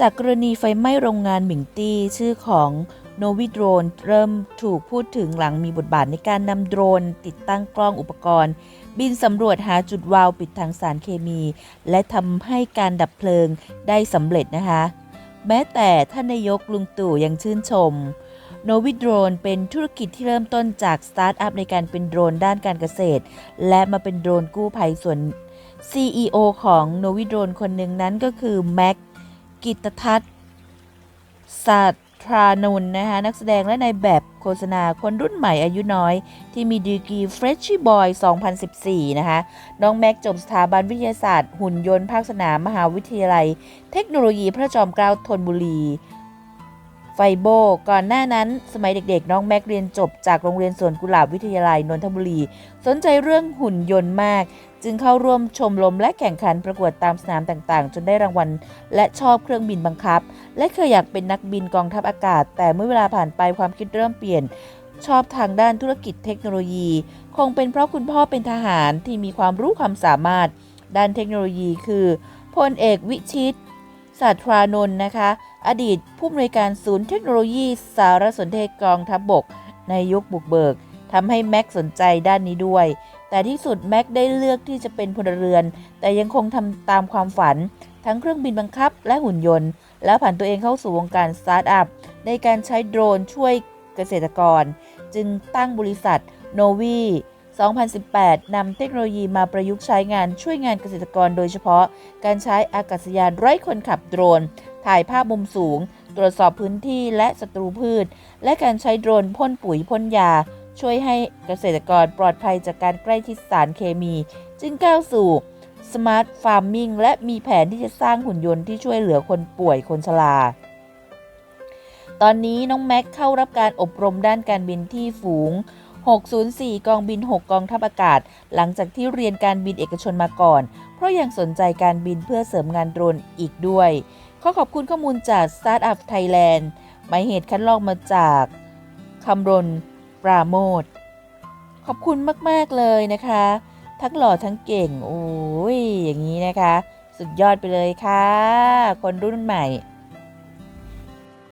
จากกรณีไฟไหม้โรงงานหมิงตี้ ชื่อของโนวิโดรนเริ่มถูกพูดถึงหลังมีบทบาทในการนำโดรน ติดตั้งกล้องอุปกรณ์ บินสำรวจหาจุดวาวปิดทางสารเคมี และทำให้การดับเพลิงได้สำเร็จนะคะ แม้แต่ท่านนายกลุงตู่ยังชื่นชมโนวิโดรนเป็นธุรกิจที่เริ่มต้นจากสตาร์ทอัพในการเป็นโดรนด้านการเกษตร และมาเป็นโดรนกู้ภัยส่วน CEO ของโนวิโดรนคนหนึ่งนั้นก็คือแม็ก กิตทัศน์สัทรานนท์นะคะนักแสดงและในแบบโฆษณาคนรุ่นใหม่อายุน้อย ที่มีดีกรีเฟรชชี่บอย2014 นะคะน้องแม็กจบสถาบันวิทยาศาสตร์ หุ่นยนต์ภาคสนามมหาวิทยาลัย เทคโนโลยีพระจอมเกล้าธนบุรี ไฟโบ ก่อนหน้านั้น สมัยเด็กๆ น้องแม็กเรียนจบจากโรงเรียนสวนกุหลาบวิทยาลัยนนทบุรี สนใจเรื่องหุ่นยนต์มาก จึงเข้าร่วมชมรมและแข่งขันประกวดตามสนามต่างๆ จนได้รางวัล และชอบเครื่องบินบังคับ และเคยอยากเป็นนักบินกองทัพอากาศ แต่เมื่อเวลาผ่านไปความคิดเริ่มเปลี่ยน ชอบทางด้านธุรกิจเทคโนโลยี คงเป็นเพราะคุณพ่อเป็นทหารที่มีความรู้ความสามารถ ด้านเทคโนโลยี คือพลเอกวิชิต สัทรานนท์นะคะ อดีตผู้อำนวยการศูนย์เทคโนโลยีสารสนเทศกองทัพบบก ในยุคบุกเบิกทำให้แม็กสนใจด้านนี้ด้วย แต่ที่สุดแม็กได้เลือกที่จะเป็นพลเรือน แต่ยังคงทำตามความฝัน ทั้งเครื่องบินบังคับและหุ่นยนต์ แล้วผ่านตัวเองเข้าสู่วงการสตาร์ทอัพในการใช้โดรนช่วยเกษตรกร จึงตั้งบริษัทโนวี 2018 นำเทคโนโลยีมาประยุกต์ใช้งานช่วยงานเกษตรกรโดยเฉพาะ การใช้อากาศยานไร้คนขับโดรน ถ่ายภาพมุมสูง ตรวจสอบพื้นที่และศัตรูพืช และการใช้โดรนพ่นปุ๋ยพ่นยา ช่วยให้เกษตรกรปลอดภัยจากการใกล้ชิดสารเคมี จึงก้าวสู่สมาร์ทฟาร์มิงและมีแผนที่จะสร้างหุ่นยนต์ที่ช่วยเหลือคนป่วยคนชราตอนนี้น้องแม็กเข้ารับการอบรมด้านการบินที่ฝูง 604 กองบิน 6 กองทัพอากาศ หลังจากที่เรียนการบินเอกชนมาก่อน เพราะยังสนใจการบินเพื่อเสริมงานโดรนอีกด้วย ขอขอบคุณข้อมูลจาก Startup Thailand หมายเหตุคัดลอกมาจากคำรณปราโมทขอบคุณมาก ๆ เลยนะคะ ทั้งหล่อทั้งเก่ง โอ้ย อย่างนี้นะคะ สุดยอดไปเลยค่ะ คนรุ่นใหม่